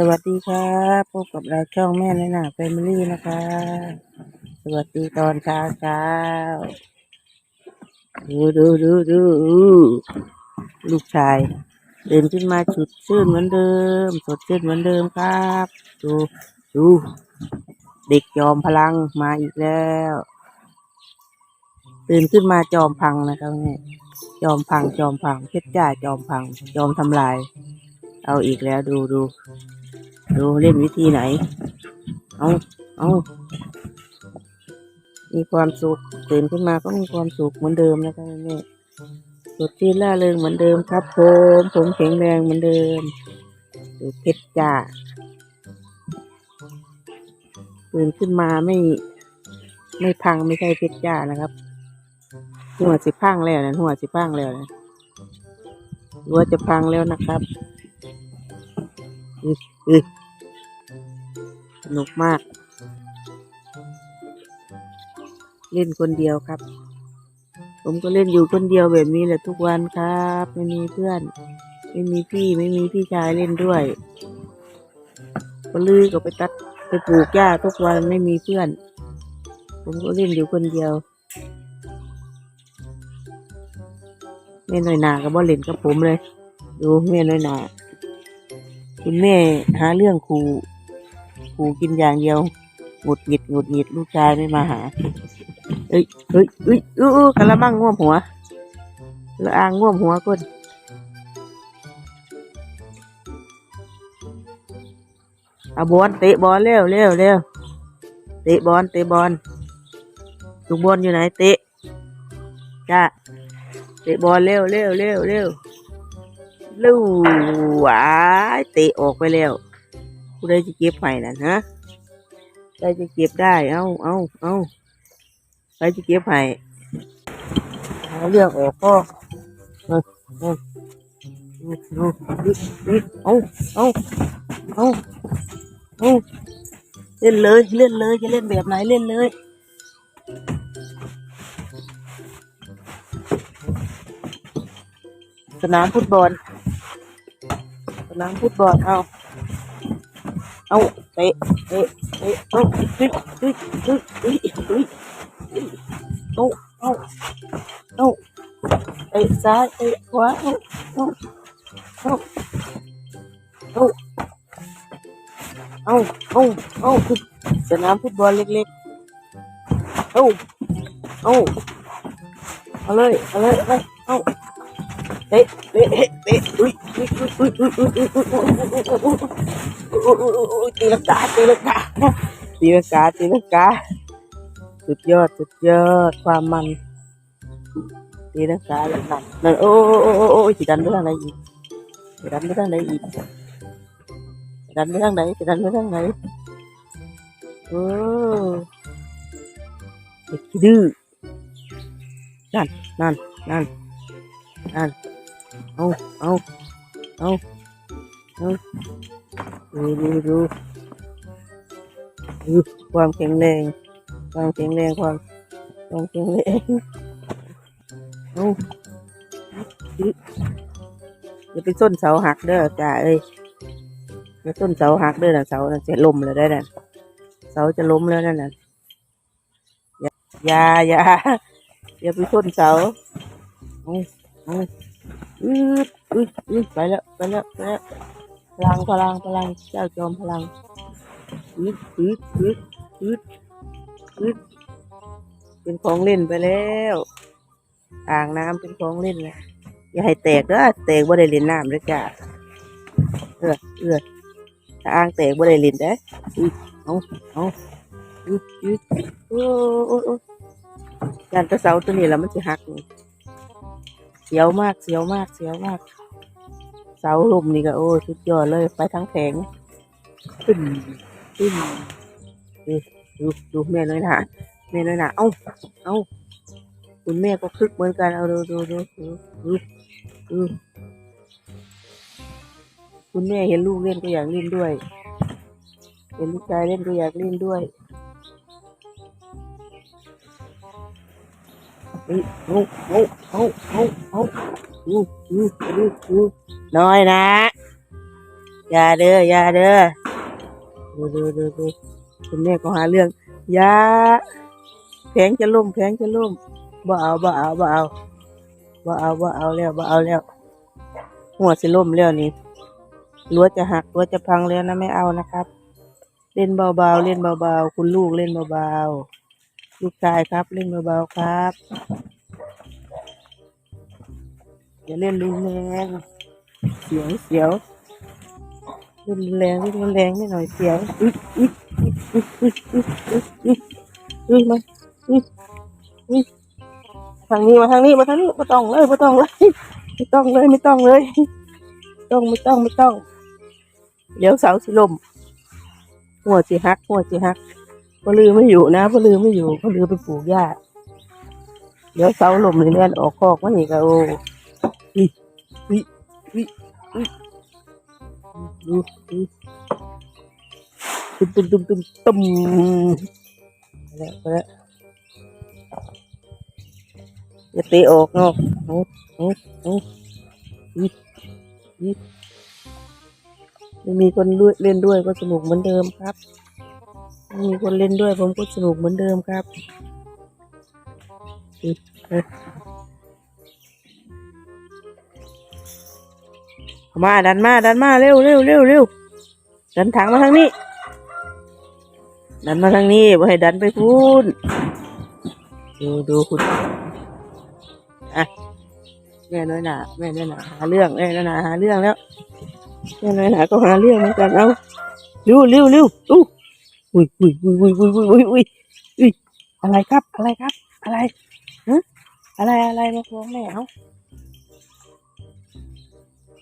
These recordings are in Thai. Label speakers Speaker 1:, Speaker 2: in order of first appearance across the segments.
Speaker 1: สวัสดีครับพบกับเราช่องแม่ในหนาแฟมิลี่นะคะ สวัสดีตอนเช้าเช้าดูดูดูดูลูกชาย เดินขึ้นมาชุดชื่นเหมือนเดิม สดชื่นเหมือนเดิมครับ ดูดูเด็กจอมพลังมาอีกแล้ว ตื่นขึ้นมาจอมพังนะครับเนี่ยจอมพังจอมพังเพชรจ้าจอมพัง จอมทำลาย เอาอีกแล้วดูดู ดูเล่นวิธีไหน เอาเอามีความสุขตื่นขึ้นมาก็มีความสุขเหมือนเดิมนะครับแม่สดชื่นล่าเริงเหมือนเดิมครับผมผมแข็งแรงเหมือนเดิมดูเพชรจ้าตื่นขึ้นมาไม่ ไม่พังไม่ใช่เพชรจ้านะครับ หัวสิพังแล้วนะหัวสิพังแล้วนะหัวจะพังแล้วนะครับอึอึ สนุกมาก เล่นคนเดียวครับ ผมก็เล่นอยู่คนเดียวแบบนี้แหละทุกวันครับ ไม่มีเพื่อน ไม่มีพี่ไม่มีพี่ชายเล่นด้วยก็ลือก็ไปตัดไปปลูกหญ้าทุกวันไม่มีเพื่อน ผมก็เล่นอยู่คนเดียวแม่น้อยหนาก็บ่เล่นกับผมเลย ดูแม่น้อยหนาคุณแม่หาเรื่องครู ครูกินอย่างเดียวหงุดหงิดหงุดหงิดลูกชายไม่มาหา เอ้ยเฮ้ยเอ้ยเออเออกระมังง่วมหัวละอางง่วมหัวก้นเอาบอลเตะบอลเร็วเร็วเร็วเตะบอลเตะบอลลูกบอลอยู่ไหนเตะจ้าเตะบอลเร็วเร็วเร็วเร็วลูหวาเตะออกไปแล้ว ผู้ใดจะเก็บไปน่ะฮะใครจะเก็บได้ เอาเอาเอาใครจะเก็บให้หาเรื่องออกก็เออเออดูดูดูดูเอาเอาเอาเอาเล่นเลย เล่นเลย จะเล่นแบบไหนเล่นเลยสนามฟุตบอลสนามฟุตบอลเอา เอาเตะเตะเตะเอาเฮ้ยเฮ้ยเฮ้ยเฮ้ยเฮ้ยเอาเอาเอาเตะซ้ายเตะขวาเอาเอาเอาเอาเอาเอาเอาสนามฟุตบอลเล็กๆเอาเอาเอาเลยเอาเลยเอาเลยเอาเตะเตะเตะอุ้ยอุ้ยอุ้ยอุ้ยอุ้ยอุ้ยอุ้ยอุ้ยอุ้ย ตีลังกาตีลังกาตีลังกาตีลังกาสุดยอดสุดยอดความมันตีลังกาแล้วนั่นนั่นโอ้โอ้โอ้โอ้จะดันไปทางไหนอีกจะดันไปทางไหนอีกจะดันไปทางไหนจะดันไปทางไหนโอ้เด็กขี้ดื้อนั่นนั่นนั่นนั่นเอาเอาเอาเอา ดูดูดูดูความแข็งแรง ความแข็งแรงความความแข็งแรงเอาดูอย่าไปส้นเสาหักเด้อจ้าเอ้ยอย่าส้นเสาหักเด้อนะเสาน่ะจะล้มเลยได้น่ะเสาจะล้มแล้วนั่นน่ะอย่าอย่าอย่าไปส้นเสาอาเออืดอือืดไปแล้วไปแล้วไปแล้ว พลังพลังพลังเจ้าจอมพลังอืดอืดอืดอืดอืดเป็นของเล่นไปแล้วอ่างน้ำเป็นของเล่นแล้วอย่าให้แตกเด้อแตกบ่ได้เล่นน้ำเด้อจ้าเออเออถ้าอ่างแตกบ่ได้เล่นเด้ออืดเอาเอาอืดอืดโอ้โอ้โอ้การตะเสาตัวนี้แล้วมันจะหักนี่เสียวมากเสียวมากเสียวมาก เสาลมนี่ก็โอ้ยสุดยอดเลยไปทั้งแผงขึ้นขึ้นดูดูดูแม่น้อยหนาแม่น้อยหนาเอ้าเอ้าคุณแม่ก็คึกเหมือนกันเอาดูดูดูดูดูดูคุณแม่เห็นลูกเล่นก็อยากเล่นด้วย เห็นลูกชายเล่นก็อยากเล่นด้วยเฮ้ยเอาเอาเอาเอาเอาอู้อู้อู้อู้ น้อยนะอย่าเด้ออย่าเด้อดูดูดูดูคุณแม่ก็หาเรื่องอย่าแผงจะล่มแผงจะล่มบ่เอาบ่เอาบ่เอาบ่เอาบ่เอาแล้วบ่เอาแล้ว หัวสิล่มแล้วนี่รั้วจะหักรั้วจะพังแล้วนะไม่เอานะครับ เล่นเบาๆเล่นเบาๆคุณลูกเล่นเบาๆลูกชายครับ เล่นเบาๆครับ อย่าเล่นรุนแรงเสียงเสียวเล่นรุนแรงเล่นรุนแรงนิดหน่อยเสียวอุ๊ยอุ๊ยอุ๊ยอุ๊ยอุ๊ยอุ๊ยอุ๊ยอุ๊ยมาอุ๊ยอุ๊ยทางนี้มาทางนี้มาทางนี้ไม่ต้องเลยไม่ต้องเลยไม่ต้องเลยไม่ต้องเลยต้องไม่ต้องไม่ต้อง เดี๋ยวเสาสิลมหัวสิฮักหัวสิฮักพลือไม่อยู่นะพลือไม่อยู่พลือไปปลูกหญ้าเดี๋ยวเสาลมเลยเลื่อนออกคอกมานี่ก็โอ้ อีอีดูดูตุ้มตุ้มตุ้มตุ้มตุ้มไปแล้วไปแล้วอย่าเตะออกเนาะโอ้โอ้โอ้อีอีไม่มีคนเล่นด้วยก็สนุกเหมือนเดิมครับมีคนเล่นด้วยผมก็สนุกเหมือนเดิมครับ มาดันมาดันมาเร็วเร็วเร็วเร็วดันถังมาทางนี้ ดันมาทางนี้ไม่ให้ดันไปพูนดูดูคุณอะแม่น้อยหนาแม่น้อยหนาหาเรื่องแม่น้อยหนาหาเรื่องแล้วแม่น้อยหนาก็หาเรื่องเหมือนกันเอาเร็วเร็วเร็วอู้อุ้ยอุ้ยอุ้ยอุ้ยอุ้ยอุ้ยอุ้ยอุ้ยอุ้ยอะไรครับอะไรครับ อะไรฮะอะไรอะไรมาฟ้องแม่เอา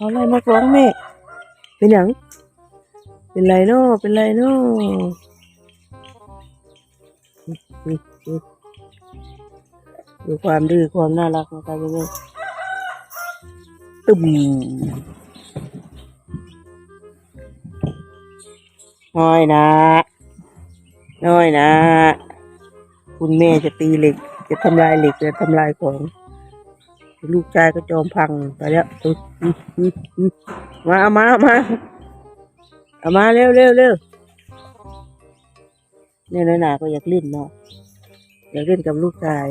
Speaker 1: เอาอะไรมาฟ้องแม่ เป็นหยัง เป็นไรเนาะเป็นไรเนาะดูความดื้อความน่ารักนะครับทุกคนตุ่มน้อยนะ น้อยนะ คุณแม่จะตีเหล็ก จะทำลายเหล็ก จะทำลายของ ลูกชายก็จอมพังไปแล้วมาเอามาเอามาเอามาเร็วเร็วเร็วเนี่ยน้อยหนาก็อยากเล่นเนาะอยากเล่นกับลูกชาย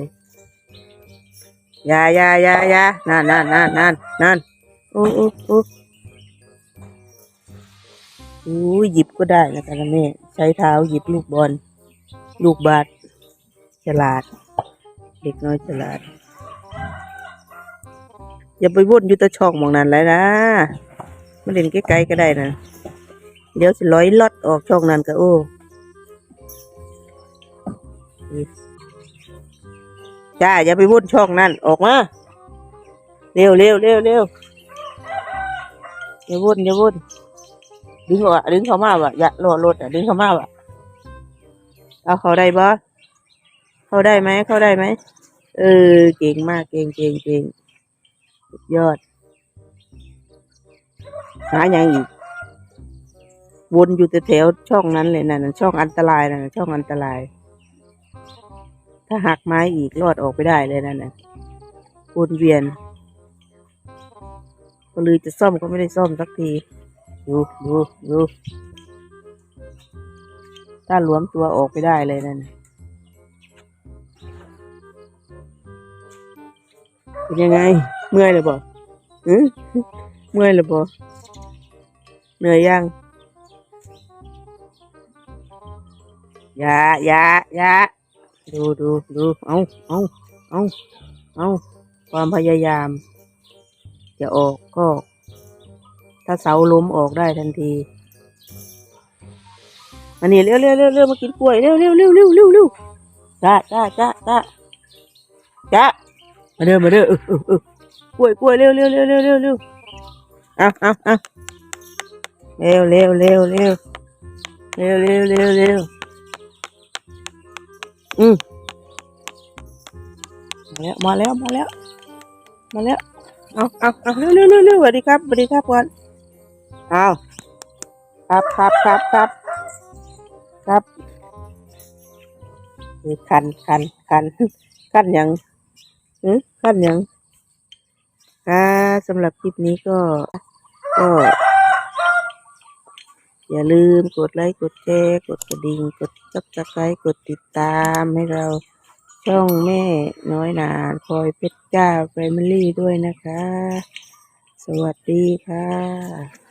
Speaker 1: ยายายายานั่นนั่นนั่นนั่นนั่นโอ้โอ้โอ้อู้ยหยิบก็ได้นะคะแม่ใช้เท้าหยิบลูกบอล ลูกบาสฉลาด เด็กน้อยฉลาด อย่าไปวุ่นอยู่ตะช่องมองนั้นเลยนะมาเล่นใกล้ๆก็ได้นะเดี๋ยวสิร้อยลอดออกช่องนั้นก็โอ้จ้าอย่าไปวุ่นช่องนั้นออกมาเร็วเร็วเร็วเร็วอย่าวนอย่าวนดึงออกดึงเข้ามาวะอย่าโหลดรถอะดึงเข้ามาวะเอาเขาได้บ่เขาได้ไหมเขาได้ไหมเออเก่งมากเก่งเก่งเก่ง ยอด หาอย่างอีก วนอยู่แต่แถวช่องนั้นเลยนะ่ะช่องอันตรายนะช่องอันตราย ถ้าหักไม้อีกรอดออกไปได้เลยนั่นนะวนเวียนก็เลยจะซ่อมก็ไม่ได้ซ่อมสักทีดูดูดูถ้าหลวมตัวออกไปได้เลยนั่น เป็นยังไง เมื่อยเลยบ่หือเมื่อยหรือเปลยบ่เหนื่อยยังอย่าอย่าอย่าดูดูดูเอาเอาเอาเอาความพยายาม จะออกก็ ถ้าเสาล้มออกได้ทันทีอันนี้เร็วเร็วเร็วเร็วมากินกล้วยเร็วเร็วเร็วเร็วเร็วเร็วจ้าจ้าจ้าจ้าจ้า มาเด้อมาเด้อเออเออเออกล้วยกล้วยเร็วเร็วเร็วเร็วเร็วเร็วเอาเอาเอาเร็วเร็วเร็วเร็วเร็วเร็วเร็วเร็วอืมมาแล้วมาแล้วมาแล้วมาแล้วเอาเอาเอาเร็วเร็วเร็วเร็วสวัสดีครับสวัสดีครับก่อนเอาครับครับครับครับครับคันคันคันคันยัง อือคันยังอ่าสำหรับคลิปนี้ก็ ก็ อย่าลืมกดไลค์ กดแชร์ กดกระดิ่ง กดซับสไครต์กดติดตามให้เราช่องแม่น้อยนาคอยเพชรจ้าแฟมิลี่ด้วยนะคะ สวัสดีค่ะ